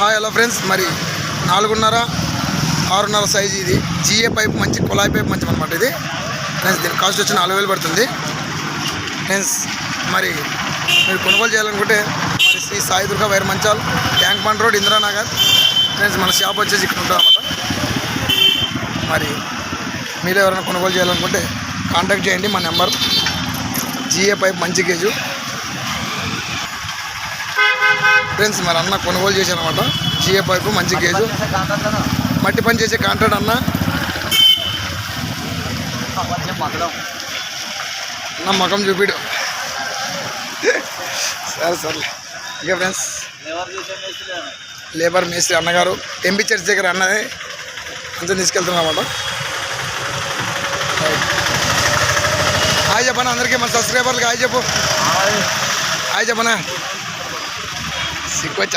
Hi hello friends. మరి నాలుగున్నర ఆరున్నర సైజు ఇది. జిఏ పైప్ మంచి కుళాయి పైప్ మంచి అనమాట ఇది. ఫ్రెండ్స్ దీని కాస్ట్ వచ్చి నాలుగు వేలు పడుతుంది. ఫ్రెండ్స్ మరి మీరు కొనుగోలు చేయాలనుకుంటే మరి Shri Sai Durga wire Manchal tank bund road Indiranagar. Friends మన షాప్ వచ్చేసి ఇక్కడ ఉంటుంది అనమాట మరి మీరు ఎవరైనా కొనుగోలు చేయాలనుకుంటే కాంటాక్ట్ చేయండి. మా నెంబర్ జిఏ పైప్ మంచి కేజు ఫ్రెండ్స్ మరి అన్న కొనుగోలు చేశాను అనమాట జిఏ పైపు మంచి గేజు. మట్టి పని చేసే కాంట్రాక్ట్ అన్న. అన్న మకం చూపిడు. సరే సరే ఇక ఫ్రెండ్స్. లేబర్ మేస్త్రి అన్నగారు. ఎంపీ చర్చ్ దగ్గర అన్నదే. అంతా తీసుకెళ్తున్నాం అన్నమాట. హాయ్ చెప్పనా? అందరికీ మన సబ్స్క్రైబర్లకి హాయ్ చెప్పు. హాయ్ చెప్పనా? సిక్కు వచ్చి